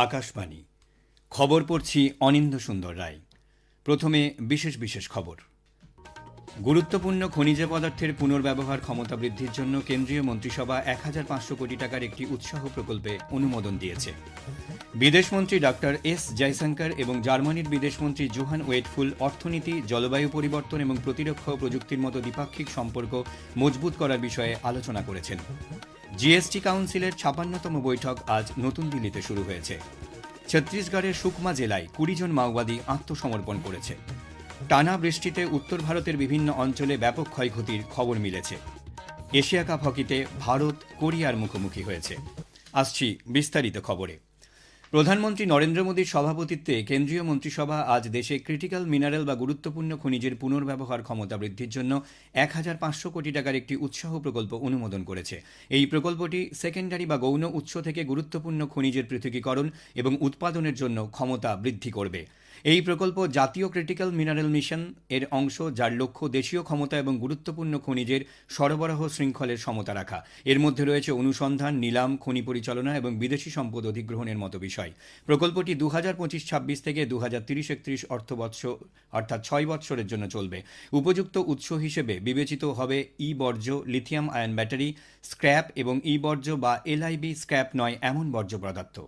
আকাশবাণী। খবর পড়ছি অনিন্দ সুন্দর রায়। প্রথমে বিশেষ বিশেষ খবর। গুরুত্বপূর্ণ খনিজ পদার্থের পুনর্ব্যবহার ক্ষমতা বৃদ্ধির জন্য কেন্দ্রীয় মন্ত্রিসভা এক হাজার পাঁচশো কোটি টাকার একটি উৎসাহ প্রকল্পে অনুমোদন দিয়েছে। বিদেশমন্ত্রী ডক্টর এস জয়শঙ্কর এবং জার্মানির বিদেশমন্ত্রী জোহান ওয়েটফুল অর্থনীতি, জলবায়ু পরিবর্তন এবং প্রতিরক্ষা প্রযুক্তির মতো দ্বিপাক্ষিক সম্পর্ক মজবুত করার বিষয়ে আলোচনা করেছেন। জিএসটি কাউন্সিলের ছাপান্নতম বৈঠক আজ নতুন দিল্লিতে শুরু হয়েছে। ছত্তিশগড়ের সুকমা জেলায় কুড়ি জন মাওবাদী আত্মসমর্পণ করেছে। টানা বৃষ্টিতে উত্তর ভারতের বিভিন্ন অঞ্চলে ব্যাপক ক্ষয়ক্ষতির খবর মিলেছে। এশিয়া কাপ হকিতে ভারত কোরিয়ার মুখোমুখি হয়েছে। আসছি বিস্তারিত খবরে। প্রধানমন্ত্রী নরেন্দ্র মোদীর সভাপতিত্বে কেন্দ্রীয় মন্ত্রিসভা আজ দেশে ক্রিটিক্যাল মিনারেল বা গুরুত্বপূর্ণ খনিজের পুনর্ব্যবহার ক্ষমতা বৃদ্ধির জন্য এক হাজার পাঁচশো কোটি টাকার একটি উৎসাহ প্রকল্প অনুমোদন করেছে। এই প্রকল্পটি সেকেন্ডারি বা গৌণ উৎস থেকে গুরুত্বপূর্ণ খনিজের পৃথকীকরণ এবং উৎপাদনের জন্য ক্ষমতা বৃদ্ধি করবে। এই প্রকল্প জাতীয় ক্রিটিক্যাল মিনারেল মিশন এর অংশ, যার লক্ষ্য দেশীয় ক্ষমতা এবং গুরুত্বপূর্ণ খনিজের সরবরাহ শৃঙ্খলের সমতা রাখা। এর মধ্যে রয়েছে অনুসন্ধান, নিলাম, খনি পরিচালনা এবং বিদেশি সম্পদ অধিগ্রহণের মতো বিষয়। প্রকল্পটি দু হাজার পঁচিশ ছাব্বিশ থেকে দু হাজার তিরিশ একত্রিশ অর্থবৎস, অর্থাৎ ছয় বৎসরের জন্য চলবে। উপযুক্ত উৎস হিসেবে বিবেচিত হবে ই বর্জ্য লিথিয়াম আয়ন ব্যাটারি, স্ক্র্যাপ এবং ই বর্জ্য বা এলআইবি স্ক্র্যাপ নয় এমন বর্জ্য পদার্থ।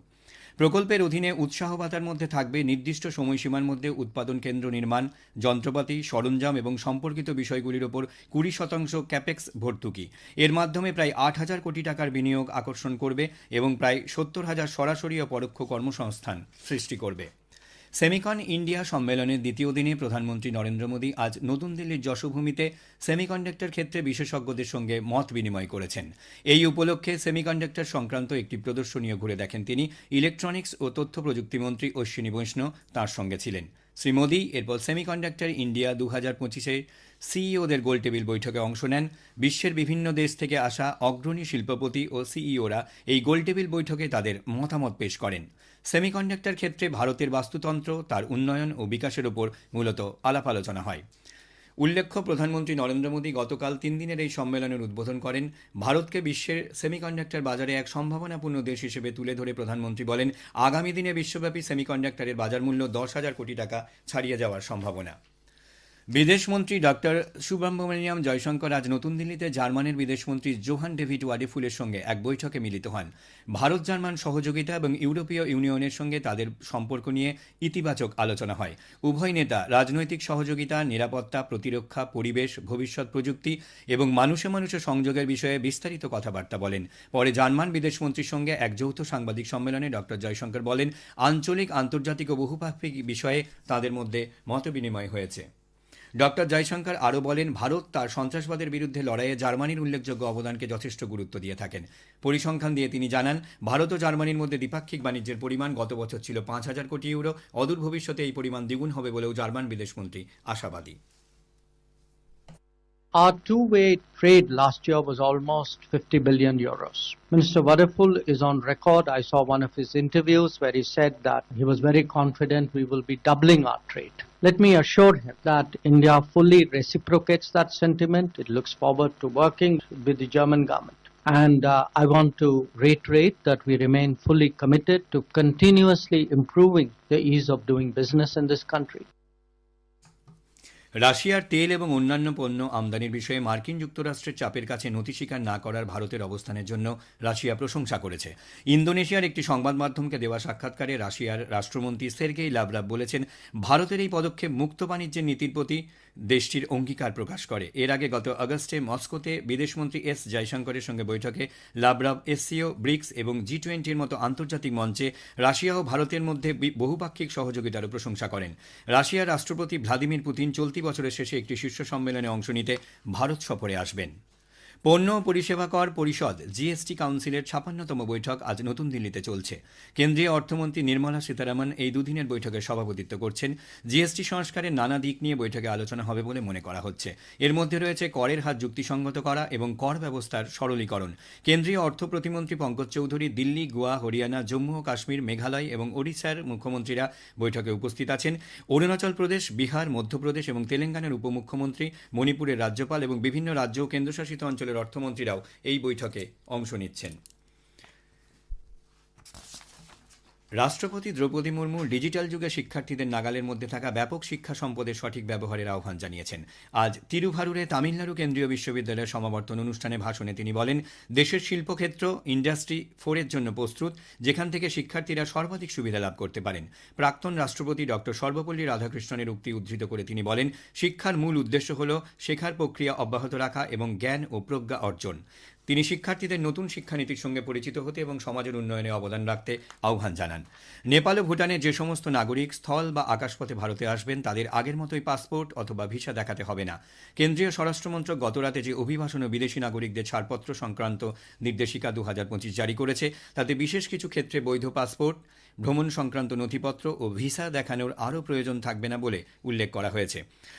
প্রকল্পের অধীনে উৎসাহ ভাতার মধ্যে থাকবে নির্দিষ্ট সময়সীমার মধ্যে উৎপাদন কেন্দ্র নির্মাণ, যন্ত্রপাতি, সরঞ্জাম এবং সম্পর্কিত বিষয়গুলির ওপর কুড়ি শতাংশ ক্যাপেক্স ভর্তুকি। এর মাধ্যমে প্রায় আট হাজার কোটি টাকার বিনিয়োগ আকর্ষণ করবে এবং প্রায় সত্তর হাজার সরাসরি ও পরোক্ষ কর্মসংস্থান সৃষ্টি করবে। সেমিকন ইন্ডিয়া সম্মেলনের দ্বিতীয় দিনে প্রধানমন্ত্রী নরেন্দ্র মোদী আজ নতুন দিল্লির যশোভূমিতে সেমিকন্ডাক্টর ক্ষেত্রে বিশেষজ্ঞদের সঙ্গে মত বিনিময় করেছেন। এই উপলক্ষে সেমিকন্ডাক্টর সংক্রান্ত একটি প্রদর্শনীও ঘুরে দেখেন তিনি। ইলেকট্রনিক্স ও তথ্য প্রযুক্তিমন্ত্রী অশ্বিনী বৈষ্ণব তাঁর সঙ্গে ছিলেন। শ্রী মোদী এরপর সেমিকন্ডাক্টর ইন্ডিয়া দু হাজার পঁচিশে সিইওদের গোলটেবিল বৈঠকে অংশ নেন। বিশ্বের বিভিন্ন দেশ থেকে আসা অগ্রণী শিল্পপতি ও সিইওরা এই গোলটেবিল বৈঠকে তাদের মতামত পেশ করেন। সেমিকন্ডাক্টর ক্ষেত্রে ভারতের বাস্তুতন্ত্র, তার উন্নয়ন ও বিকাশের উপর মূলত আলাপ আলোচনা হয়। উল্লেখ্য, প্রধানমন্ত্রী নরেন্দ্র মোদী গতকাল তিন দিনের এই সম্মেলনের উদ্বোধন করেন। ভারতকে বিশ্বের সেমিকন্ডাক্টর বাজারে এক সম্ভাবনাপূর্ণ দেশ হিসেবে তুলে ধরে প্রধানমন্ত্রী বলেন, আগামী দিনে বিশ্বব্যাপী সেমিকন্ডাক্টরের বাজার মূল্য দশ হাজার কোটি টাকা ছাড়িয়ে যাওয়ার সম্ভাবনা। বিদেশমন্ত্রী ডক্টর সুব্রহ্মণ্যম জয়শঙ্কর আজ নতুন দিল্লিতে জার্মানির বিদেশমন্ত্রী জোহান ডেভিড ওয়াডিফুলের সঙ্গে এক বৈঠকে মিলিত হন। ভারত জার্মান সহযোগিতা এবং ইউরোপীয় ইউনিয়নের সঙ্গে তাদের সম্পর্ক নিয়ে ইতিবাচক আলোচনা হয়। উভয় নেতা রাজনৈতিক সহযোগিতা, নিরাপত্তা, প্রতিরক্ষা, পরিবেশ, ভবিষ্যৎ প্রযুক্তি এবং মানুষে মানুষে সংযোগের বিষয়ে বিস্তারিত কথাবার্তা বলেন। পরে জার্মান বিদেশমন্ত্রীর সঙ্গে এক যৌথ সাংবাদিক সম্মেলনে ডক্টর জয়শঙ্কর বলেন, আঞ্চলিক, আন্তর্জাতিক ও বহুপাক্ষিক বিষয়ে তাদের মধ্যে মতবিনিময় হয়েছে। ডক্টর জয়শঙ্কর আরও বলেন, ভারত তার সন্ত্রাসবাদের বিরুদ্ধে লড়াইয়ে জার্মানির উল্লেখযোগ্য অবদানকে যথেষ্ট গুরুত্ব দিয়ে থাকেন। পরিসংখ্যান দিয়ে তিনি জানান, ভারত ও জার্মানির মধ্যে দ্বিপাক্ষিক বাণিজ্যের পরিমাণ গত বছর ছিল পাঁচ হাজার কোটি ইউরো। অদূর ভবিষ্যতে এই পরিমাণ দ্বিগুণ হবে বলেও জার্মান বিদেশমন্ত্রী আশাবাদী। Our two-way trade last year was almost 50 billion euros. Minister Wadaful is on record. I saw one of his interviews where he said that he was very confident we will be doubling our trade. Let me assure him that India fully reciprocates that sentiment. It looks forward to working with the German government. And uh, I want to reiterate that we remain fully committed to continuously improving the ease of doing business in this country. রাশিয়ার তেল এবং অন্যান্য পণ্য আমদানির বিষয়ে মার্কিন যুক্তরাষ্ট্রের চাপের কাছে নথি স্বীকার না করার ভারতের অবস্থানের জন্য রাশিয়া প্রশংসা করেছে। ইন্দোনেশিয়ার একটি সংবাদ মাধ্যমকে দেওয়া সাক্ষাৎকারে রাশিয়ার রাষ্ট্রমন্ত্রী সের্গেই লাভরাভ বলেছেন, ভারতের এই পদক্ষেপ মুক্ত বাণিজ্যের নীতির প্রতি দেশটির অঙ্গীকার প্রকাশ করে। এর আগে গত আগস্টে মস্কোতে বিদেশমন্ত্রী এস জয়শঙ্করের সঙ্গে বৈঠকে লাভরাভ এসসিও, ব্রিক্স এবং জি টোয়েন্টির মতো আন্তর্জাতিক মঞ্চে রাশিয়া ও ভারতের মধ্যে বহুপাক্ষিক সহযোগিতারও প্রশংসা করেন। রাশিয়ার রাষ্ট্রপতি ভ্লাদিমির পুতিন চলতি বছরের শেষে একটি শীর্ষ সম্মেলনে অংশ নিতে ভারত সফরে আসবেন। পণ্য পরিষেবা কর পরিষদ জিএসটি কাউন্সিলের ছাপান্নতম বৈঠক আজ নতুন দিল্লিতে চলছে। কেন্দ্রীয় অর্থমন্ত্রী নির্মলা সীতারামন এই দুদিনের বৈঠকে সভাপতিত্ব করছেন। জিএসটি সংস্কারের নানা দিক নিয়ে বৈঠকে আলোচনা হবে বলে মনে করা হচ্ছে। এর মধ্যে রয়েছে করের হার যুক্তিসঙ্গত করা এবং কর ব্যবস্থার সরলীকরণ। কেন্দ্রীয় অর্থ প্রতিমন্ত্রী পঙ্কজ চৌধুরী দিল্লি, গোয়া, হরিয়ানা, জম্মু ও কাশ্মীর, মেঘালয় এবং ওড়িশার মুখ্যমন্ত্রীরা বৈঠকে উপস্থিত আছেন। অরুণাচল প্রদেশ, বিহার, মধ্যপ্রদেশ এবং তেলেঙ্গানার উপমুখ্যমন্ত্রী, মণিপুরের রাজ্যপাল এবং বিভিন্ন রাজ্য ও কেন্দ্রশাসিত অঞ্চলের অর্থমন্ত্রীরাও এই বৈঠকে অংশ নিচ্ছেন। রাষ্ট্রপতি দ্রৌপদী মুর্মু ডিজিটাল যুগে শিক্ষার্থীদের নাগালের মধ্যে থাকা ব্যাপক শিক্ষা সম্পদের সঠিক ব্যবহারের আহ্বান জানিয়েছেন। আজ তিরুভারুরে তামিলনাড়ু কেন্দ্রীয় বিশ্ববিদ্যালয়ের সমাবর্তন অনুষ্ঠানে ভাষণে তিনি বলেন, দেশের শিল্পক্ষেত্র, ইন্ডাস্ট্রি, ফোরের জন্য প্রস্তুত, যেখান থেকে শিক্ষার্থীরা সর্বাধিক সুবিধা লাভ করতে পারেন। প্রাক্তন রাষ্ট্রপতি ডক্টর সর্বপল্লী রাধাকৃষ্ণনের উক্তি উদ্ধৃত করে তিনি বলেন, শিক্ষার মূল উদ্দেশ্য হল শেখার প্রক্রিয়া অব্যাহত রাখা এবং জ্ঞান ও প্রজ্ঞা অর্জন। তিনি শিক্ষার্থীদের নতুন শিক্ষানীতির সঙ্গে পরিচিত হতে এবং সমাজের উন্নয়নে অবদান রাখতে আহ্বান জানান। নেপাল ও ভুটানের যে সমস্ত নাগরিক স্থল বা আকাশপথে ভারতে আসবেন, তাদের আগের মতোই পাসপোর্ট অথবা ভিসা দেখাতে হবে না। কেন্দ্রীয় স্বরাষ্ট্রমন্ত্রক গতরাতে যে অভিবাসন ও বিদেশি নাগরিকদের ছাড়পত্র সংক্রান্ত নির্দেশিকা দু হাজার পঁচিশ জারি করেছে, তাতে বিশেষ কিছু ক্ষেত্রে বৈধ পাসপোর্ট ভ্রমণ সংক্রান্ত নথিপত্র ও ভিসা দেখানোর আরও প্রয়োজন থাকবে না বলে উল্লেখ করা হয়েছে।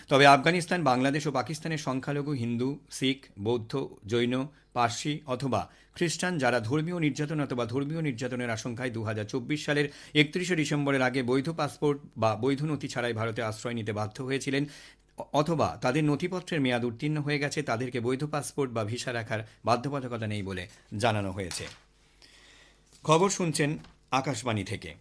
তবে আফগানিস্তান, বাংলাদেশ ও পাকিস্তানের সংখ্যালঘু, হিন্দু, শিখ, বৌদ্ধ, জৈন, পার্সি অথবা খ্রিস্টান যারা ধর্মীয় নির্যাতন অথবা ধর্মীয় নির্যাতনের আশঙ্কায় দু হাজার চব্বিশ সালের একত্রিশে ডিসেম্বরের আগে বৈধ পাসপোর্ট বা বৈধ নথি ছাড়াই ভারতে আশ্রয় নিতে বাধ্য হয়েছিলেন অথবা তাদের নথিপত্রের মেয়াদ উত্তীর্ণ হয়ে গেছে, তাদেরকে বৈধ পাসপোর্ট বা ভিসা রাখার বাধ্যবাধকতা নেই বলে জানানো হয়েছে। খবর শুনছেন আকাশবাণী থেকে।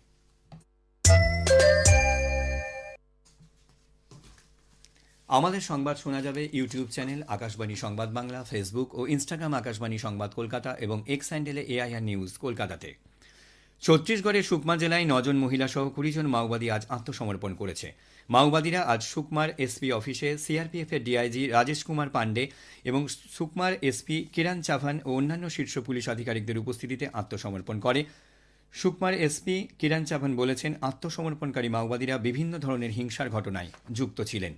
আমাদের সংবাদ শোনা যাবে ইউটিউব চ্যানেল আকাশবাণী সংবাদ বাংলা, ফেসবুক ও ইনস্টাগ্রাম আকাশবাণী সংবাদ কলকাতা এবং এক্স হ্যান্ডেলে এআইআর নিউজ কলকাতাতে। ছত্তিশগড়ের সুকমা জেলায় নজন মহিলা সহ কুড়ি জন মাওবাদী আজ আত্মসমর্পণ করেছে। মাওবাদীরা আজ সুকমার এসপি অফিসে সিআরপিএফ এর ডিআইজি রাজেশ কুমার পাণ্ডে এবং সুকমার এসপি কিরান চাভান ও অন্যান্য শীর্ষ পুলিশ আধিকারিকদের উপস্থিতিতে আত্মসমর্পণ করে। সুকমার এসপি কিরণ চাভান বলেছেন, আত্মসমর্পণকারী মাওবাদীরা বিভিন্ন ধরনের হিংসার ঘটনায় যুক্ত ছিলেন।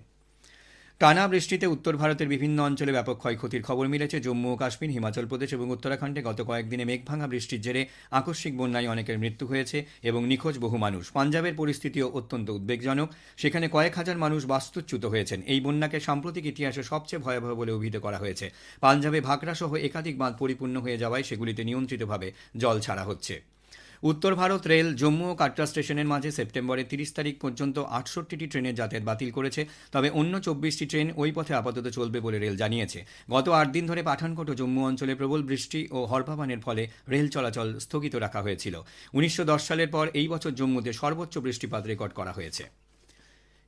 টানা বৃষ্টিতে উত্তর ভারতের বিভিন্ন অঞ্চলে ব্যাপক ক্ষয়ক্ষতির খবর মিলেছে। জম্মু ও কাশ্মীর, হিমাচল প্রদেশ এবং উত্তরাখণ্ডে গত কয়েকদিনে মেঘভাঙা বৃষ্টির জেরে আকস্মিক বন্যায় অনেকের মৃত্যু হয়েছে এবং নিখোঁজ বহু মানুষ। পাঞ্জাবের পরিস্থিতিও অত্যন্ত উদ্বেগজনক। সেখানে কয়েক হাজার মানুষ বাস্তুচ্যুত হয়েছেন। এই বন্যাকে সাম্প্রতিক ইতিহাসে সবচেয়ে ভয়াবহ বলে অভিহিত করা হয়েছে। পাঞ্জাবে ভাকরা সহ একাধিক বাঁধ পরিপূর্ণ হয়ে যাওয়ায় সেগুলিতে নিয়ন্ত্রিতভাবে জল ছাড়া হচ্ছে। উত্তর ভারত রেল জম্মু ও কাটরা স্টেশনের মাঝে সেপ্টেম্বরের তিরিশ তারিখ পর্যন্ত আটষট্টিটি ট্রেনের যাতায়াত বাতিল করেছে, তবে অন্য চব্বিশটি ট্রেন ওই পথে আপাতত চলবে বলে রেল জানিয়েছে। গত আট দিন ধরে পাঠানকোট ও জম্মু অঞ্চলে প্রবল বৃষ্টি ও হরভাবানের ফলে রেল চলাচল স্থগিত রাখা হয়েছিল। উনিশশো দশ সালের পর এই বছর জম্মুতে সর্বোচ্চ বৃষ্টিপাত রেকর্ড করা হয়েছে।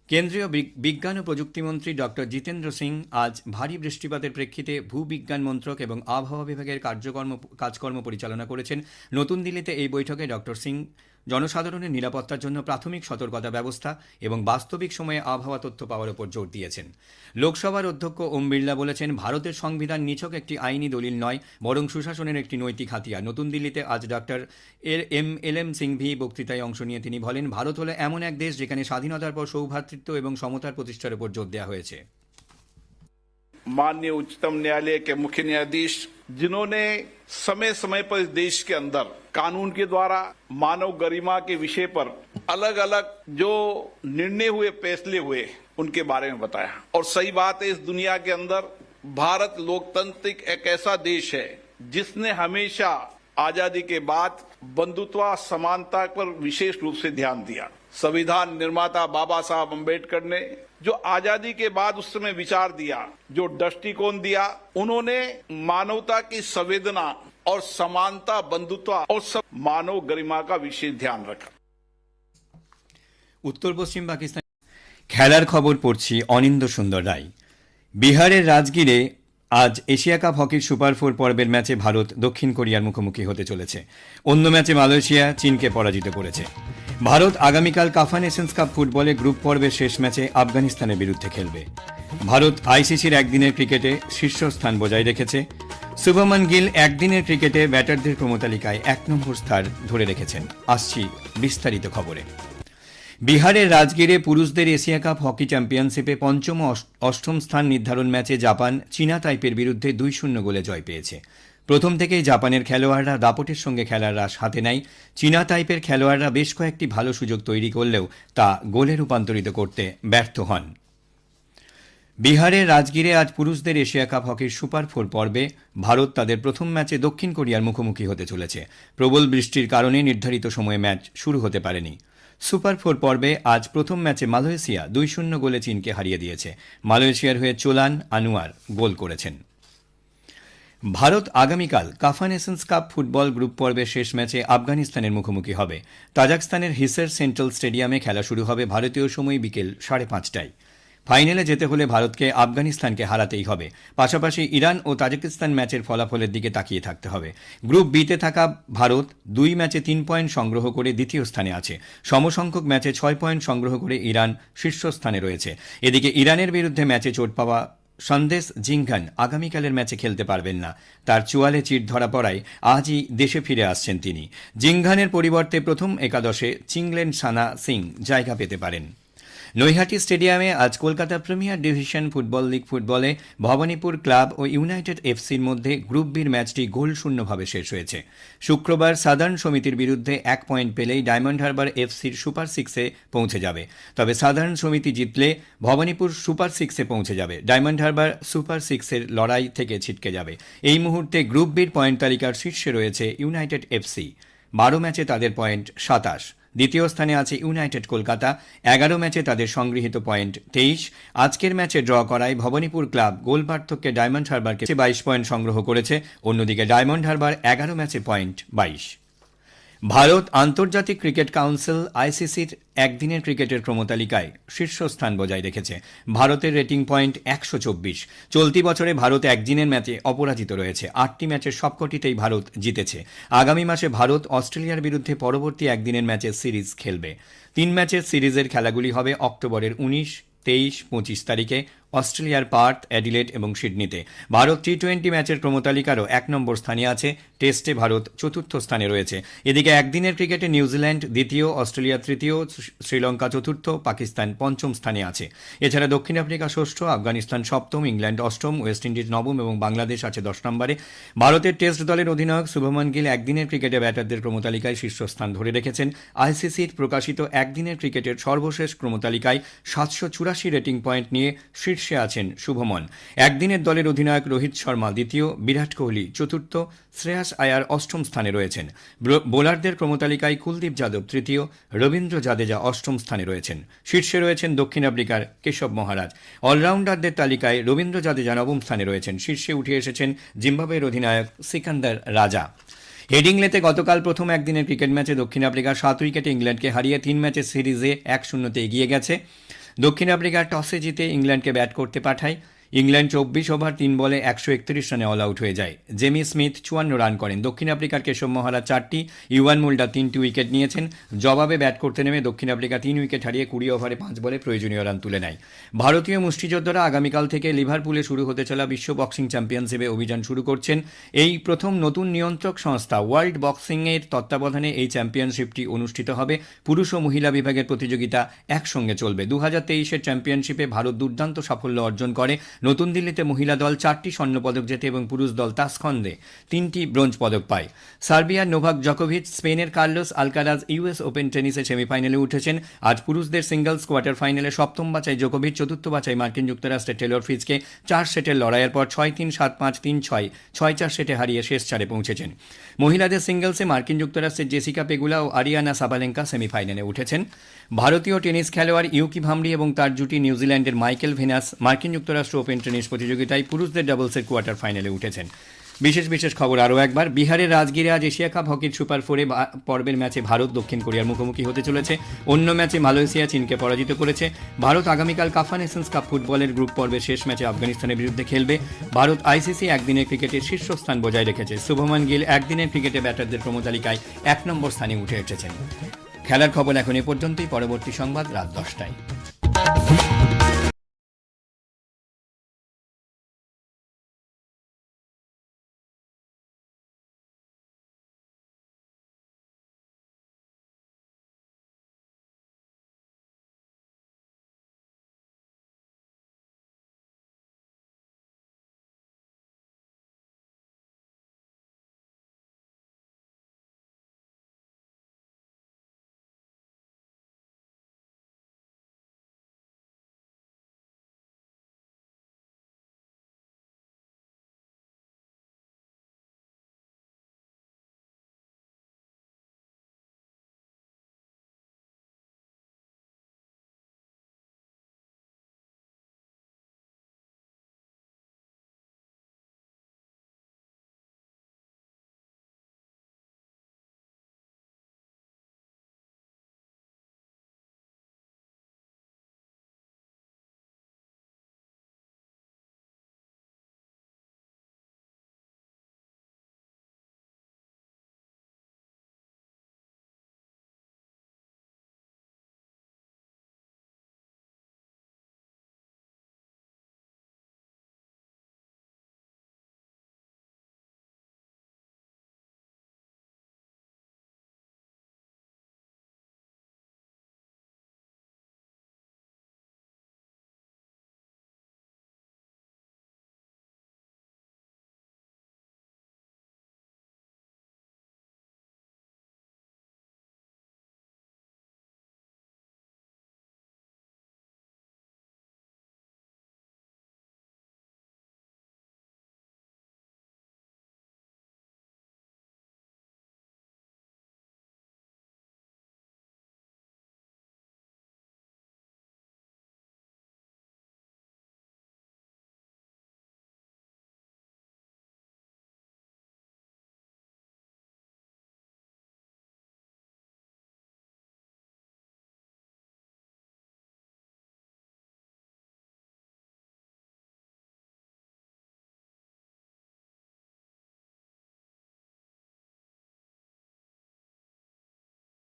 কেন্দ্রীয় বিজ্ঞান ও প্রযুক্তিমন্ত্রী ডক্টর জিতেন্দ্র সিং আজ ভারী বৃষ্টিপাতের প্রেক্ষিতে ভূবিজ্ঞান মন্ত্রক এবং আবহাওয়া বিভাগের কার্যকর্ম, কাজকর্ম পরিচালনা করেছেন। নতুন দিল্লিতে এই বৈঠকে ডক্টর সিং জনসাধারণের নিরাপত্তার জন্য প্রাথমিক সতর্কতা ব্যবস্থা এবং বাস্তবিক সময়ে আবহাওয়া তথ্য পাওয়ার উপর জোর দিয়েছেন। লোকসভার অধ্যক্ষ ওম বিড়লা বলেছেন, ভারতের সংবিধান নিছক একটি আইনি দলিল নয়, বরং সুশাসনের একটি নৈতিক হাতিয়ার। নতুন দিল্লিতে আজ ডক্টর এর এম এল এম সিংভি বক্তৃতায় অংশ নিয়ে তিনি বলেন, ভারত হলো এমন এক দেশ যেখানে স্বাধীনতার পর সৌভ্রাতৃত্ব এবং সমতার প্রতিষ্ঠার উপর জোর দেওয়া হয়েছে। माननीय उच्चतम न्यायालय के मुख्य न्यायाधीश, जिन्होंने समय समय पर इस देश के अंदर कानून के द्वारा मानव गरिमा के विषय पर अलग अलग जो निर्णय हुए, फैसले हुए, उनके बारे में बताया। और सही बात है, इस दुनिया के अंदर भारत लोकतांत्रिक एक ऐसा देश है, जिसने हमेशा आज़ादी के बाद बंधुत्व, समानता पर विशेष रूप से ध्यान दिया। संविधान निर्माता बाबा साहब अंबेडकर ने जो आजादी के बाद उस समय विचार दिया जो दृष्टिकोण दिया उन्होंने मानवता की संवेदना और समानता बंधुत्व और सब मानव गरिमा का विशेष ध्यान रखा উত্তর পশ্চিম পাকিস্তান খেলার খবর পড়ছি অনিন্দ সুন্দর রায় বিহারের রাজগীরে আজ এশিয়া কাপ হকির সুপার ফোর পর্বের ম্যাচে ভারত দক্ষিণ কোরিয়ার মুখোমুখি হতে চলেছে অন্য ম্যাচে মালয়েশিয়া চীনকে পরাজিত করেছে ভারত আগামীকাল কাফা নেশনস কাপ ফুটবলে গ্রুপ পর্বের শেষ ম্যাচে আফগানিস্তানের বিরুদ্ধে খেলবে। ভারত আইসিসির একদিনের ক্রিকেটে শীর্ষস্থান বজায় রেখেছে। শুভমন গিল একদিনের ক্রিকেটে ব্যাটারদের ক্রমতালিকায় এক নম্বর স্থান ধরে রেখেছেন। আসছি বিস্তারিত খবরে। বিহারের রাজগীরে পুরুষদের এশিয়া কাপ হকি চ্যাম্পিয়নশিপে পঞ্চম অষ্টম স্থান নির্ধারণ ম্যাচে জাপান চীনা তাইপের বিরুদ্ধে দুই শূন্য গোলে জয় পেয়েছে। প্রথম থেকেই জাপানের খেলোয়াড়রা দাপটের সঙ্গে খেলার রাস হাতে নেয়। চীনা টাইপের খেলোয়াড়রা বেশ কয়েকটি ভালো সুযোগ তৈরি করলেও তা গোলে রূপান্তরিত করতে ব্যর্থ হন। বিহারের রাজগীরে আজ পুরুষদের এশিয়া কাপ হকির সুপার ফোর পর্বে ভারত তাদের প্রথম ম্যাচে দক্ষিণ কোরিয়ার মুখোমুখি হতে চলেছে। প্রবল বৃষ্টির কারণে নির্ধারিত সময়ে ম্যাচ শুরু হতে পারেনি। সুপার ফোর পর্বে আজ প্রথম ম্যাচে মালয়েশিয়া দুই শূন্য গোলে চীনকে হারিয়ে দিয়েছে। মালয়েশিয়ার হয়ে চোলান আনোয়ার গোল করেছেন। ভারত আগামীকাল কাফানেসেন্স কাপ ফুটবল গ্রুপ পর্বের শেষ ম্যাচে আফগানিস্তানের মুখোমুখি হবে। তাজাকস্তানের হিসের সেন্ট্রাল স্টেডিয়ামে খেলা শুরু হবে ভারতীয় সময় বিকেল সাড়ে পাঁচটায়। ফাইনালে যেতে হলে ভারতকে আফগানিস্তানকে হারাতেই হবে। পাশাপাশি ইরান ও তাজিকিস্তান ম্যাচের ফলাফলের দিকে তাকিয়ে থাকতে হবে। গ্রুপ বিতে থাকা ভারত দুই ম্যাচে তিন পয়েন্ট সংগ্রহ করে দ্বিতীয় স্থানে আছে। সমসংখ্যক ম্যাচে ছয় পয়েন্ট সংগ্রহ করে ইরান শীর্ষস্থানে রয়েছে। এদিকে ইরানের বিরুদ্ধে ম্যাচে চোট পাওয়া সন্দেশ জিংঘান আগামীকালের ম্যাচে খেলতে পারবেন না। তার চুয়ালে চিট ধরা পড়ায় আজই দেশে ফিরে আসছেন তিনি। জিংঘানের পরিবর্তে প্রথম একাদশে চিংলেন সানা সিং জায়গা পেতে পারেন। নৈহাটি স্টেডিয়ামে আজ Kolkata premier division football league ফুটবলে ভবানীপুর ক্লাব ও ইউনাইটেড এফসির মধ্যে গ্রুপ বির ম্যাচটি গোল শূন্যভাবে শেষ হয়েছে। শুক্রবার সাদার্ন সমিতির বিরুদ্ধে এক পয়েন্ট পেলেই ডায়মন্ড হারবার এফসির সুপার সিক্সে পৌঁছে যাবে। তবে সাধারণ সমিতি জিতলে ভবানীপুর সুপার সিক্সে পৌঁছে যাবে। ডায়মন্ড হারবার সুপার সিক্সের লড়াই থেকে ছিটকে যাবে। এই মুহূর্তে গ্রুপ বির পয়েন্ট তালিকার শীর্ষে রয়েছে ইউনাইটেড এফসি। বারো ম্যাচে তাদের পয়েন্ট সাতাশ। দ্বিতীয় স্থানে আছে ইউনাইটেড কলকাতা। এগারো ম্যাচে তাদের সংগৃহীত পয়েন্ট তেইশ। আজকের ম্যাচে ড্র করায় ভবানীপুর ক্লাব গোল পার্থক্যে ডায়মন্ড হারবারকে বাইশ পয়েন্ট সংগ্রহ করেছে। অন্যদিকে ডায়মন্ড হারবার এগারো ম্যাচে পয়েন্ট বাইশ। ভারত আন্তর্জাতিক ক্রিকেট কাউন্সিল, আইসিসির একদিনের ক্রিকেটের ক্রমতালিকায় শীর্ষস্থান বজায় রেখেছে। ভারতের রেটিং পয়েন্ট একশো চব্বিশ। চলতি বছরে ভারত একদিনের ম্যাচে অপরাজিত রয়েছে। আটটি ম্যাচের সবকটিতেই ভারত জিতেছে। আগামী মাসে ভারত অস্ট্রেলিয়ার বিরুদ্ধে পরবর্তী একদিনের ম্যাচের সিরিজ খেলবে। তিন ম্যাচের সিরিজের খেলাগুলি হবে অক্টোবরের উনিশ, তেইশ, পঁচিশ তারিখে। অস্ট্রেলিয়ার পার্থ অ্যাডিলেট এবং সিডনিতে। ভারত টি টোয়েন্টি ম্যাচের ক্রমতালিকারও এক নম্বর স্থানে আছে। টেস্টে ভারত চতুর্থ স্থানে রয়েছে। এদিকে একদিনের ক্রিকেটে নিউজিল্যান্ড দ্বিতীয়, অস্ট্রেলিয়া তৃতীয় শ্রীলঙ্কা চতুর্থ, পাকিস্তান পঞ্চম স্থানে আছে। এছাড়া দক্ষিণ আফ্রিকা ষষ্ঠ, আফগানিস্তান সপ্তম, ইংল্যান্ড অষ্টম, ওয়েস্ট ইন্ডিজ নবম এবং বাংলাদেশ আছে দশ নম্বরে। ভারতের টেস্ট দলের অধিনায়ক শুভমন গিল একদিনের ক্রিকেটে ব্যাটারদের ক্রমতালিকায় শীর্ষস্থান ধরে রেখেছেন। আইসিসির প্রকাশিত একদিনের ক্রিকেটের সর্বশেষ ক্রমতালিকায় সাতশো চুরাশি রেটিং পয়েন্ট নিয়ে শীর্ষে আছেন শুভমন। একদিনের দলের অধিনায়ক রোহিত শর্মা, দ্বিতীয় বিরাট কোহলি, চতুর্থ শ্রেয়াস আয়ার অষ্টম স্থানে রয়েছেন। বোলারদের ক্রমতালিকায় কুলদীপ যাদব, তৃতীয় রবীন্দ্র জাদেজা অষ্টম স্থানে রয়েছেন। শীর্ষে রয়েছেন দক্ষিণ আফ্রিকার কেশব মহারাজ। অলরাউন্ডারদের তালিকায় রবীন্দ্র জাদেজা নবম স্থানে রয়েছেন। শীর্ষে উঠে এসেছেন জিম্বাবুয়ের অধিনায়ক সিকান্দার রাজা। হেডিংলেতে গতকাল প্রথম একদিনের ক্রিকেট ম্যাচে দক্ষিণ আফ্রিকা সাত উইকেটে ইংল্যান্ডকে হারিয়ে তিন ম্যাচের সিরিজে এক শূন্যতে এগিয়ে গেছে। দক্ষিণ আফ্রিকা টসে জিতে ইংল্যান্ডকে ব্যাট করতে পাঠায় ইংল্যান্ড চব্বিশ ওভার তিন বলে একশো একত্রিশ রানে অল আউট হয়ে যায়। জেমি স্মিথ চুয়ান্ন রান করেন। দক্ষিণ আফ্রিকার কেশব মহারা চারটি, ইউয়ান মুল্ডা তিনটি উইকেট নিয়েছেন। জবাবে ব্যাট করতে নেমে দক্ষিণ আফ্রিকা তিন উইকেট হারিয়ে কুড়ি ওভারে পাঁচ বলে প্রয়োজনীয় রান তুলে নেয়। ভারতীয় মুষ্টিযোদ্ধারা আগামীকাল থেকে লিভারপুলে শুরু হতে চলা বিশ্ব বক্সিং চ্যাম্পিয়নশিপে অভিযান শুরু করছেন। এই প্রথম নতুন নিয়ন্ত্রক সংস্থা ওয়ার্ল্ড বক্সিংয়ের তত্ত্বাবধানে এই চ্যাম্পিয়নশিপটি অনুষ্ঠিত হবে। পুরুষ ও মহিলা বিভাগের প্রতিযোগিতা একসঙ্গে চলবে। দু হাজার তেইশের চ্যাম্পিয়নশিপে ভারত দুর্দান্ত সাফল্য অর্জন করে। নতুন দিল্লিতে মহিলা দল চারটি স্বর্ণপদক জেতে এবং পুরুষ দল তাসখন্দে তিনটি ব্রোঞ্জ পদক পায়। সার্বিয়ার নোভাক জকোভিচ, স্পেনের কার্লোস আলকারাজ ইউএস ওপেন টেনিসে সেমিফাইনালে উঠেছেন। আজ পুরুষদের সিঙ্গলস কোয়ার্টার ফাইনালে সপ্তম বাছাই জোকোভিচ, চতুর্থ বাছাই মার্কিন যুক্তরাষ্ট্রের টেলর ফিজকে চার সেটের লড়াইয়ের পর ছয় তিন সাত পাঁচ তিন ছয় ছয় চার সেটে হারিয়ে শেষ চারে পৌঁছেছেন। মহিলাদের সিঙ্গলসে মার্কিন যুক্তরাষ্ট্রের জেসিকা পেগুলা ও আরিয়ানা সাবালেঙ্কা সেমিফাইনালে উঠেছেন। ভারতীয় টেনিস খেলোয়াড় ইউকি ভামরি এবং তার জুটি নিউজিল্যান্ডের মাইকেল ভেনাস মার্কিন যুক্তরাষ্ট্র ওপেন টেনিস প্রতিযোগিতায় পুরুষদের ডাবলসের কোয়ার্টার ফাইনালে উঠেছেন। বিশেষ বিশেষ খবর আরও একবার, বিহারের রাজগীরে আজ এশিয়া কাপ হকির সুপার ফোরে পর্বের ম্যাচে ভারত দক্ষিণ কোরিয়ার মুখোমুখি হতে চলেছে। অন্য ম্যাচে মালয়েশিয়া চীনকে পরাজিত করেছে। ভারত আগামীকাল কাফা নেশনস কাপ ফুটবলের গ্রুপ পর্বের শেষ ম্যাচে আফগানিস্তানের বিরুদ্ধে খেলবে। ভারত আইসিসি একদিনের ক্রিকেটের শীর্ষস্থান বজায় রেখেছে। শুভমান গিল একদিনের ক্রিকেটে ব্যাটারদের ক্রমতালিকায় এক নম্বর স্থানে উঠে এসেছেন। খেলার খবর এখন এ পর্যন্তই। পরবর্তী সংবাদ রাত দশটায়।